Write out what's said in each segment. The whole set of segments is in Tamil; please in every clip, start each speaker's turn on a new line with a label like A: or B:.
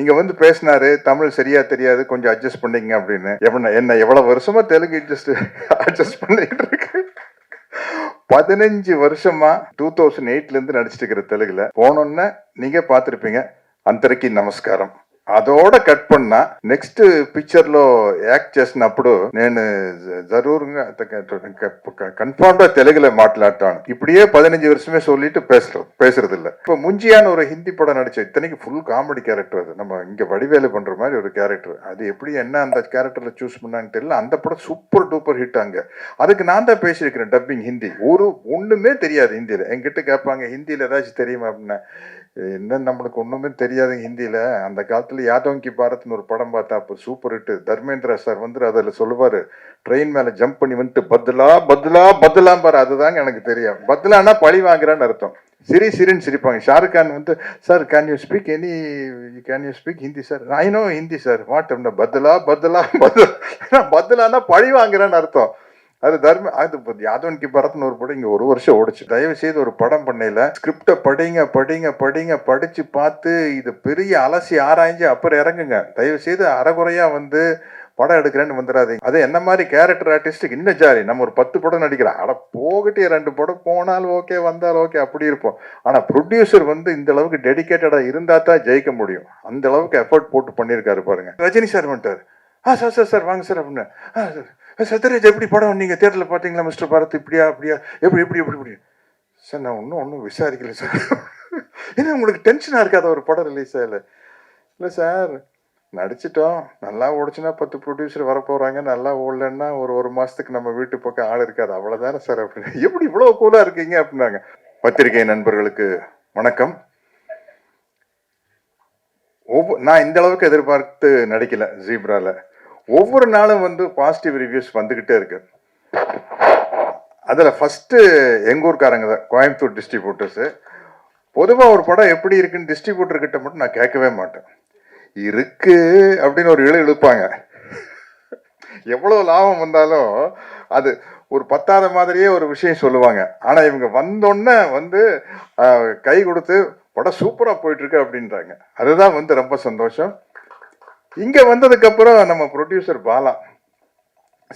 A: நீங்க வந்து பேசினாரு தமிழ் சரியா தெரியாது கொஞ்சம் அட்ஜஸ்ட் பண்ணீங்க அப்படின்னு. என்ன எவ்வளவு வருஷமா தெலுங்கு அட்ஜஸ்ட் அட்ஜஸ்ட் பண்ணிட்டு இருக்கு. பதினஞ்சு வருஷமா டூ தௌசண்ட் எயிட்ல இருந்து நடிச்சிட்டு இருக்கிற தெலுங்குல போனோன்னு நீங்க பாத்திருப்பீங்க அந்தரைக்கு நமஸ்காரம். அதோட கட் పడిన నెక్స్ట్ పిక్చర్ ஆக்ட் యాక్ట్ చేసినప్పుడు నేను జరూరుగా கன்ஃபார்ம்டா தெலுங்குல மாட்டலாட்டான். இப்படியே பதினஞ்சு வருஷமே சொல்லிட்டு பேசுறோம் பேசுறது இல்ல இப்ப முஞ்சியான ஒரு ஹிந்தி படம் நடிச்ச இத்தனைக்கு ஃபுல் காமெடி கேரக்டர் அது. நம்ம இங்க வடிவேலு பண்ற மாதிரி ஒரு கேரக்டர் அது எப்படி என்ன அந்த கேரக்டர்ல சூஸ் பண்ணான்னு தெரியல. அந்த படம் சூப்பர் டூப்பர் ஹிட் அங்க. அதுக்கு நான் தான் பேசியிருக்கிறேன் டப்பிங் ஹிந்தி. ஒரு ஒண்ணுமே தெரியாது ஹிந்தியில. என்கிட்ட கேட்பாங்க ஹிந்தியில ஏதாச்சும் தெரியுமா? அப்படின்னா என்ன நம்மளுக்கு ஒன்றுமே தெரியாது ஹிந்தியில். அந்த காலத்தில் யாதோங்கி பாரத்னு ஒரு படம் பார்த்தா அப்போ சூப்பர் ஹிட்டு தர்மேந்திரா சார் வந்து அதில் சொல்லுவார் ட்ரெயின் மேலே ஜம்ப் பண்ணி வந்துட்டு பத்லா பத்லா பத்லாம் பாரு அதுதாங்க எனக்கு தெரியும். பத்லான்னா பழி வாங்குறான்னு அர்த்தம். சிரி சிரின்னு சிரிப்பாங்க. ஷாருக் கான் வந்து sir can you speak any can you speak Hindi sir I no Hindi sir what Badla பத்லா பத்லா. பத்லான்னா பழி வாங்குறான்னு அர்த்தம். அது தர்ம அது யாதவன் கி பரத்னு ஒரு படம் இங்க ஒரு வருஷம் ஓடிச்சு. தயவு செய்து ஒரு படம் பண்ணையில. ஸ்கிரிப்ட படிங்க படிங்க படிங்க படிச்சு பார்த்து இது பெரிய அலசி ஆராய்ஞ்சு அப்புறம் இறங்குங்க. தயவு செய்து அறகுறையா வந்து படம் எடுக்கிறேன்னு வந்துடாதீங்க. அது என்ன மாதிரி கேரக்டர் ஆர்டிஸ்ட்டுக்கு இன்னும் ஜாலி. நம்ம ஒரு பத்து படம் நடிக்கிறோம். அட போகட்டே ரெண்டு படம். போனாலும் ஓகே வந்தாலும் ஓகே அப்படி இருப்போம். ஆனால் ப்ரொடியூசர் வந்து இந்த அளவுக்கு டெடிக்கேட்டடாக இருந்தால் தான் ஜெயிக்க முடியும். அந்த அளவுக்கு எஃபர்ட் போட்டு பண்ணியிருக்காரு பாருங்க. ரஜினி சார் வந்துட்டார். ஆ சார் சார் சார் வாங்க சார் அப்படின்னு. ஆ சார் சத்யராஜ் எப்படி படம்? நீங்கள் தேட்டரில் பார்த்தீங்களா மிஸ்டர் பாரத்? இப்படியா அப்படியா? எப்படி எப்படி எப்படி இப்படி? சார் நான் ஒன்றும் ஒன்றும் விசாரிக்கல சார். ஏன்னா உங்களுக்கு டென்ஷனாக இருக்காத ஒரு படம் ரிலீஸ் ஆகல. இல்லை சார் நடிச்சிட்டோம். நல்லா ஓடிச்சுன்னா பத்து ப்ரொடியூசர் வரப்போகிறாங்க நல்லா ஓடலன்னா ஒரு ஒரு மாதத்துக்கு நம்ம வீட்டு பக்கம் ஆள் இருக்காது. அவ்வளோதானே சார் அப்படின்னு எப்படி இவ்வளோ கூலாக இருக்கீங்க அப்படின்னாங்க. பத்திரிகை நண்பர்களுக்கு வணக்கம். ஒவ்வொரு நான் இந்த அளவுக்கு எதிர்பார்த்து நடிக்கல ஜீப்ராவில் ஒவ்வொரு நாளும் வந்து பாசிட்டிவ் ரிவ்யூஸ் வந்துக்கிட்டே இருக்கு. அதில் ஃபஸ்ட்டு எங்கள் ஊர்க்காரங்க தான் கோயம்புத்தூர் டிஸ்ட்ரிபியூட்டர்ஸு பொதுவாக ஒரு படம் எப்படி இருக்குன்னு டிஸ்ட்ரிபியூட்டர்கிட்ட மட்டும் நான் கேட்கவே மாட்டேன். இருக்கு அப்படின்னு ஒரு இழு இழுப்பாங்க. எவ்வளோ லாபம் வந்தாலும் அது ஒரு பத்தாத மாதிரியே ஒரு விஷயம் சொல்லுவாங்க. ஆனால் இவங்க வந்தோடனே வந்து கை கொடுத்து படம் சூப்பராக போயிட்டுருக்கு அப்படின்றாங்க. அதுதான் வந்து ரொம்ப சந்தோஷம். இங்கே வந்ததுக்கப்புறம் நம்ம ப்ரொடியூசர் பாலா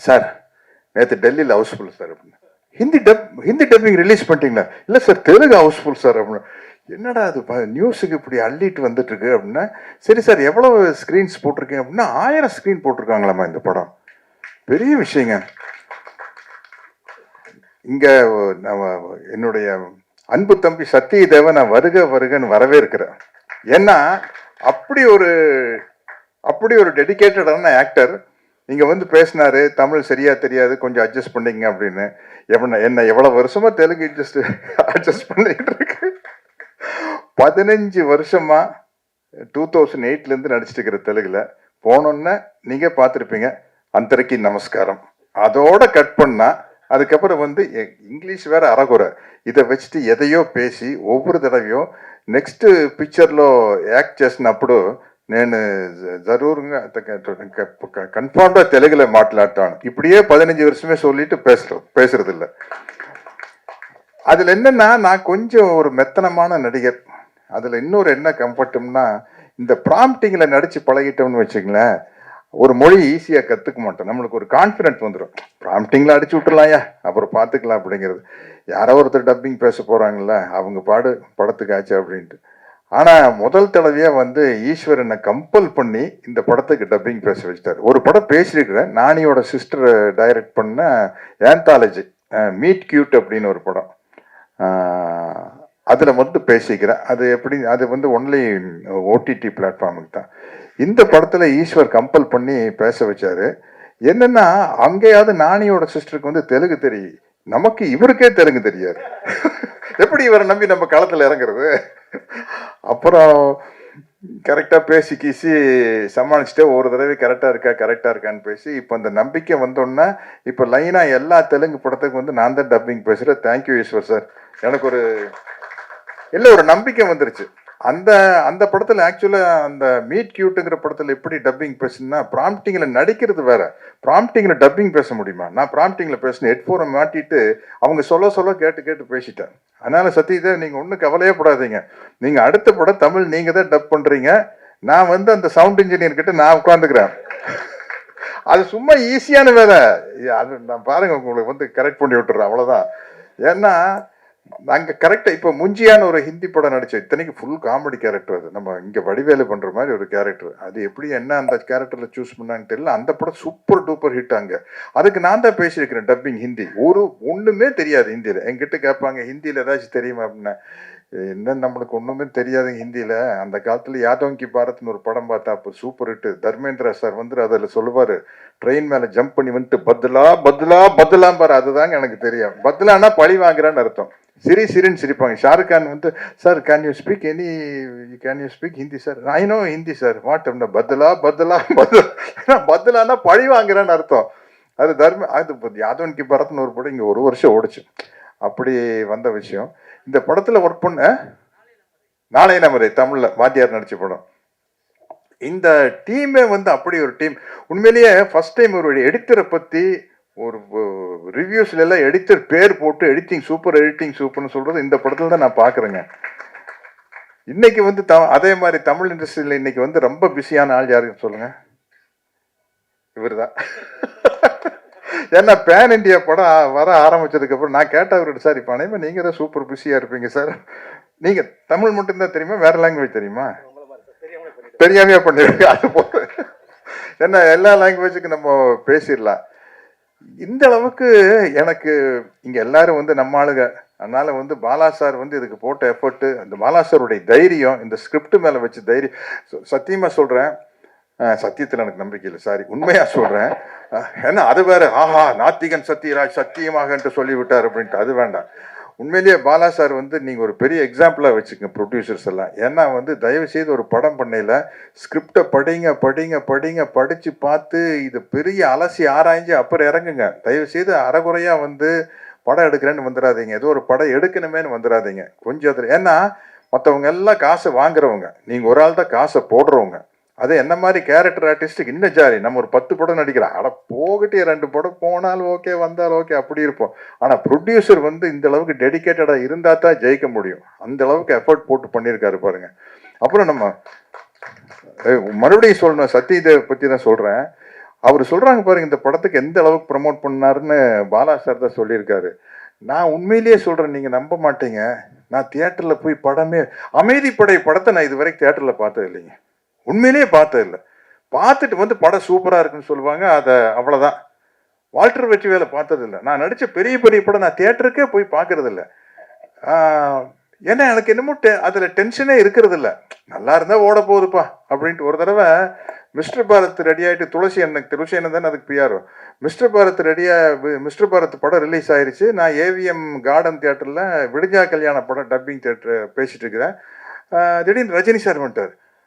A: சார் நேற்று டெல்லியில் ஹவுஸ்ஃபுல் சார் அப்படின்னு. Hindi dub Hindi dubbing release பண்ணிட்டீங்களா? இல்லை சார் தெலுங்கு ஹவுஸ்ஃபுல் சார் அப்படின்னு. என்னடா அது நியூஸுக்கு இப்படி அள்ளிட்டு வந்துட்டுருக்கு அப்படின்னா சரி சார் எவ்வளோ ஸ்க்ரீன்ஸ் போட்டிருக்கீங்க? அப்படின்னா ஆயிரம் ஸ்க்ரீன் போட்டிருக்காங்களாம்மா இந்த படம். பெரிய விஷயங்க. இங்கே நம்ம என்னுடைய அன்பு தம்பி சத்தியதேவ நான் வருக வருகன்னு வரவேற்கிறேன். ஏன்னா அப்படி ஒரு அப்படி ஒரு டெடிகேட்டடான ஆக்டர் இங்க வந்து பேசினாரு தமிழ் சரியா தெரியாது கொஞ்சம் அட்ஜஸ்ட் பண்ணிங்க அப்படின்னு எவன என்ன எவ்வளவு வருஷமா தெலுங்கு அட்ஜஸ்ட் அட்ஜஸ்ட் பண்ணிட்டு இருக்கு பதினஞ்சு வருஷமா டூ தௌசண்ட் எயிட்ல இருந்து நடிச்சிட்டு இருக்கிற தெலுங்குல போனோன்னே நீங்க பார்த்திருப்பீங்க அந்தரிக்கு நமஸ்காரம் அதோட கட் பண்ணா அதுக்கப்புறம் வந்து எ- இங்கிலீஷ் வேற அறகுறை இதை வச்சுட்டு ఎదయో పేసి ఒవ్వరు తడవయో నెక్స్ట్ పిక్చర్లో యాక్ట్ చేసినప్పుడు నేను జరూరుగా కన్ఫామ్గా తెలుగులో మాట్లాడతాను இப்படியே பதினஞ்சு வருஷமே சொல்லிட்டு பேசுறோம் பேசுறதில்ல. அதில் என்னன்னா நான் கொஞ்சம் ஒரு மெத்தனமான நடிகர். அதில் இன்னொரு என்ன கம்ஃபர்ட்டும்னா இந்த ப்ராம்ப்டிங்கில் நடித்து பழகிட்டோம்னு வச்சுங்களேன் ஒரு மொழி ஈஸியாக கற்றுக்க மாட்டோம். நம்மளுக்கு ஒரு கான்ஃபிடென்ட் வந்துடும் ப்ராம்ப்டிங்கில் அடிச்சு விட்டுலாம்யா அப்புறம் பார்த்துக்கலாம் அப்படிங்கிறது. யாரோ ஒருத்தர் டப்பிங் பேச போகிறாங்கல்ல அவங்க பாடு படத்துக்கு ஆச்சு அப்படின்ட்டு. ஆனால் முதல் தடவையே வந்து ஈஸ்வரனை கம்பல் பண்ணி இந்த படத்துக்கு டப்பிங் பேச வச்சிட்டார். ஒரு படம் பேசியிருக்கிறேன். நானியோட சிஸ்டர் டைரக்ட் பண்ண ஏந்தாலஜி மீட் கியூட் அப்படின்னு ஒரு படம். அதில் மட்டும் பேசிக்கிறேன். அது எப்படி அது வந்து ஒன்லி ஓடிடி பிளாட்ஃபார்முக்கு தான். இந்த படத்தில் ஈஸ்வர் கம்பல் பண்ணி பேச வச்சாரு. என்னென்னா அங்கேயாவது நானியோட சிஸ்டருக்கு வந்து தெலுங்கு தெரியும். நமக்கு இவருக்கே தெலுங்கு தெரியாது. எப்படி இவரை நம்பி நம்ம களத்தில் இறங்குறது? அப்புறம் கரெக்டாக பேசி கீசி சமாளிச்சுட்டு ஒரு தடவை கரெக்டாக இருக்கா கரெக்டாக இருக்கான்னு பேசி இப்போ அந்த நம்பிக்கை வந்தோன்னா இப்போ லைனாக எல்லா தெலுங்கு படத்துக்கும் வந்து நான் தான் டப்பிங் பேசுகிறேன் தேங்க்யூ ஈஸ்வர் சார். எனக்கு ஒரு இல்லை ஒரு நம்பிக்கை வந்துருச்சு. அந்த அந்த படத்துல ஆக்சுவலா அந்த மீட் கியூட்டுங்கிற படத்துல எப்படி டப்பிங் பேசுனா ப்ராம்ப்டிங்ல நடிக்கிறது வேற. ப்ராம்ப்டிங்ல டப்பிங் பேச முடியுமா? நான் ப்ராம்ப்டிங்ல பேசினேன் ஹெட்ஃபோனை மாட்டிட்டு அவங்க சொல்ல சொல்ல கேட்டு கேட்டு பேசிட்டேன். அதனால சத்தியதே நீங்க ஒன்றும் கவலையே படாதீங்க. நீங்க அடுத்த படம் தமிழ் நீங்க தான் டப் பண்றீங்க. நான் வந்து அந்த சவுண்ட் இன்ஜினியர் கிட்ட நான் உட்காந்துக்கிறேன் அது சும்மா ஈஸியான வேலை. அது நான் பாருங்க உங்களுக்கு வந்து கரெக்ட் பண்ணி விட்டுறேன் அவ்வளவுதான். ஏன்னா அங்க கரெக்டா இப்ப முஞ்சியான ஒரு ஹிந்தி படம் நடிச்சோம் இத்தனைக்கு ஃபுல் காமெடி கேரக்டர் அது. நம்ம இங்க வடிவேலு பண்ற மாதிரி ஒரு கேரக்டர் அது எப்படி என்ன அந்த கேரக்டர்ல சூஸ் பண்ணான்னு தெரியல. அந்த படம் சூப்பர் டூப்பர் ஹிட் அங்க. அதுக்கு நான் தான் பேசியிருக்கிறேன் டப்பிங் ஹிந்தி. ஒரு ஒண்ணுமே தெரியாது ஹிந்தியில. என்கிட்ட கேட்பாங்க ஹிந்தியில ஏதாச்சும் தெரியுமா அப்படின்னா என்ன நம்மளுக்கு ஒன்றுமே தெரியாது ஹிந்தியில். அந்த காலத்தில் யாதவன் கி பாரத்னு ஒரு படம் பார்த்தா அப்போ சூப்பர் ஹிட்டு தர்மேந்திரா சார் வந்து அதில் சொல்லுவார் ட்ரெயின் மேலே ஜம்ப் பண்ணி வந்துட்டு பத்லா பத்லா பத்லாம் பாரு அதுதாங்க எனக்கு தெரியும். பத்லான்னா பழி வாங்குறான்னு அர்த்தம். சிரி சிரின்னு சிரிப்பாங்க. ஷாருக் கான் வந்து sir can you speak any can you speak Hindi sir I no Hindi sir what அப்படின்னா பத்லா பத்லா பத்லா. பத்லான்னா பழி வாங்குறான்னு அர்த்தம். அது தர்ம அது யாதவன் கி பரத்னு ஒரு படம் இங்கே ஒரு வருஷம் ஓடுச்சு. அப்படி வந்த விஷயம். இந்த படத்தில் ஒர்க் பண்ண நாளைய நமரை தமிழில் வாத்தியார் நடிச்ச படம். இந்த டீமே வந்து அப்படி ஒரு டீம் உண்மையிலேயே ஃபர்ஸ்ட் டைம் ஒரு எடிட்டரை பற்றி ஒரு ரிவ்யூஸ்ல எல்லாம் எடிட்டர் பேர் போட்டு எடிட்டிங் சூப்பர் எடிட்டிங் சூப்பர்னு சொல்றது இந்த படத்துல தான் நான் பாக்குறேங்க. இன்னைக்கு வந்து த- அதே மாதிரி தமிழ் இண்டஸ்ட்ரியில் இன்னைக்கு வந்து ரொம்ப பிஸியான ஆள் யாருன்னு சொல்லுங்க. இவர்தான். ஏன்னா பேன் இந்தியா படம் வர ஆரம்பிச்சதுக்கு அப்புறம் நான் கேட்ட அவர்கிட்ட சார் இப்போ அனைவரும் நீங்க தான் சூப்பர் பிஸியா இருப்பீங்க சார். நீங்க தமிழ் மட்டும்தான் தெரியுமா? வேற லாங்குவேஜ் தெரியுமா? தெரியாமையா பண்ணிருக்கு அது போல ஏன்னா எல்லா லாங்குவேஜுக்கும் நம்ம பேசிடலாம். இந்த அளவுக்கு எனக்கு இங்க எல்லாரும் வந்து நம்ம ஆளுங்க அதனால வந்து பாலா சார் வந்து இதுக்கு போட்ட எஃபர்ட் அந்த பாலா சாருடைய தைரியம் இந்த ஸ்கிரிப்ட் மேல வச்சு தைரியம் சத்தியமாக சத்தியமா சொல்றேன். சத்தியத்தில் எனக்கு நம்பிக்கை இல்லை. சாரி உண்மையாக சொல்கிறேன் ஏன்னா அது வேற ஆஹா நாத்திகன் சத்யராஜ் சத்தியமாகன்ட்டு சொல்லிவிட்டார் அப்படின்ட்டு அது வேண்டாம். உண்மையிலேயே பாலா சார் வந்து நீங்கள் ஒரு பெரிய எக்ஸாம்பிளாக வச்சுக்கங்க ப்ரொடியூசர்ஸ் எல்லாம். ஏன்னா வந்து தயவு செய்து ஒரு படம் பண்ணையில் ஸ்கிரிப்டை படிங்க படிங்க படிங்க படித்து பார்த்து இது பெரிய அலசி ஆராய்ஞ்சு அப்புறம் இறங்குங்க. தயவு செய்து அறகுறையா வந்து படம் எடுக்கிறேன்னு வந்துடாதீங்க ஏதோ ஒரு படம் எடுக்கணுமேன்னு வந்துடாதீங்க கொஞ்சம் அதில் ஏன்னா மற்றவங்க எல்லாம் காசை வாங்குறவங்க. நீங்கள் ஒரு ஆள் தான் காசை போடுறவங்க. அது என்ன மாதிரி கேரக்டர் ஆர்டிஸ்ட்டுக்கு இன்னும் ஜாலி. நம்ம ஒரு பத்து படம் நடிக்கிறோம். அட போகட்டே ரெண்டு படம். போனாலும் ஓகே வந்தாலும் ஓகே அப்படி இருப்போம். ஆனால் ப்ரொடியூசர் வந்து இந்த அளவுக்கு டெடிக்கேட்டடாக இருந்தால் தான் ஜெயிக்க முடியும். அந்த அளவுக்கு எஃபர்ட் போட்டு பண்ணியிருக்காரு பாருங்க. அப்புறம் நம்ம மறுபடியும் சொல்லணும். சத்யதேவ் பற்றி தான் சொல்கிறேன் அவர் சொல்கிறாங்க பாருங்க இந்த படத்துக்கு எந்த அளவுக்கு ப்ரமோட் பண்ணாருன்னு பாலா சார் தான் சொல்லியிருக்காரு. நான் உண்மையிலேயே சொல்கிறேன் நீங்கள் நம்ப மாட்டீங்க. நான் தியேட்டரில் போய் படமே அமைதிப்படை படத்தை நான் இது வரைக்கும் தியேட்டரில் பார்த்தது இல்லைங்க உண்மையிலேயே பார்த்ததில்ல பார்த்துட்டு வந்து படம் சூப்பராக இருக்குன்னு சொல்லுவாங்க அதை அவ்வளோதான் வால்டர் வெற்றி வேலை பார்த்ததில்ல நான் நடித்த பெரிய பெரிய படம் நான் தேட்டருக்கே போய் பார்க்கறதில்ல ஏன்னா எனக்கு என்னமோ டெ- அதில் டென்ஷனே இருக்கிறதில்ல நல்லா இருந்தால் ஓட போகுதுப்பா அப்படின்ட்டு ஒரு தடவை மிஸ்டர் பாரத் ரெடி ஆகிட்டு துளசி அண்ணன் துளசி அண்ணன் தானே அதுக்கு பிஆர்ஓ மிஸ்டர் பாரத் ரெடியாக மிஸ்டர் பாரத் படம் ரிலீஸ் ஆயிடுச்சு நான் ஏவிஎம் கார்டன் தேட்டரில் விடுஜா கல்யாண படம் டப்பிங் தியேட்டர் பேசிகிட்டு இருக்கிறேன். திடீர்னு ரஜினி சார் வந்துட்டார்.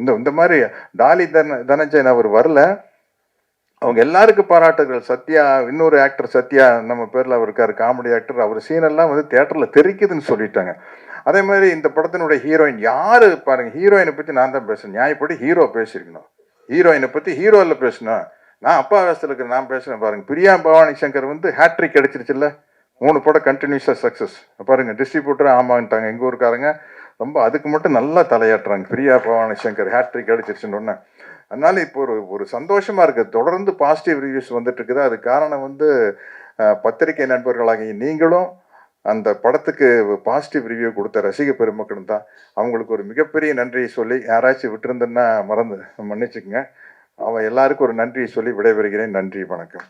A: இந்த இந்த மாதிரி டாலி தன தனஞ்சயன் அவர் வரல. அவங்க எல்லாருக்கும் பாராட்டுகள். சத்யா இன்னொரு ஆக்டர் சத்யா நம்ம பேரில் அவர் இருக்கார் காமெடி ஆக்டர் அவர் சீனெல்லாம் வந்து தேட்டரில் தெரிக்குதுன்னு சொல்லிட்டாங்க. அதே மாதிரி இந்த படத்தினுடைய ஹீரோயின் யார்? பாருங்கள் ஹீரோயினை பற்றி நான் தான் பேசுகிறேன் நியாயப்படி ஹீரோ பேசியிருக்கணும். ஹீரோயினை பற்றி ஹீரோவில் பேசணும் நான் அப்பா வேசத்துல இருக்கிற நான் பேசுகிறேன் பாருங்கள் பிரியா பவானி சங்கர் வந்து ஹேட்ரிக் அடிச்சிருச்சுல்ல. மூணு படம் கண்டினியூஸாக சக்ஸஸ் பாருங்கள் டிஸ்ட்ரிபியூட்டர் ஆமான்ட்டாங்க. எங்கள் ஊருக்காரங்க. ரொம்ப அதுக்கு மட்டும் நல்லா தலையாட்டுறாங்க. பிரியா பவானி சங்கர் ஹேட்ரிக் அடிச்சிருச்சுன்னு ஒண்ணு. அதனால இப்போ ஒரு ஒரு சந்தோஷமா இருக்கு. தொடர்ந்து பாசிட்டிவ் ரிவ்யூஸ் வந்துட்டு இருக்குது. அது காரணம் வந்து பத்திரிகை நண்பர்களாகிய நீங்களும் அந்த படத்துக்கு பாசிட்டிவ் ரிவ்யூ கொடுத்த ரசிக பெருமக்களும் தான். அவங்களுக்கு ஒரு மிகப்பெரிய நன்றியை சொல்லி யாராச்சும் விட்டுருந்தேன்னா மறந்து மன்னிச்சுக்கங்க. அவன் எல்லாருக்கும் ஒரு நன்றியை சொல்லி விடைபெறுகிறேன். நன்றி வணக்கம்.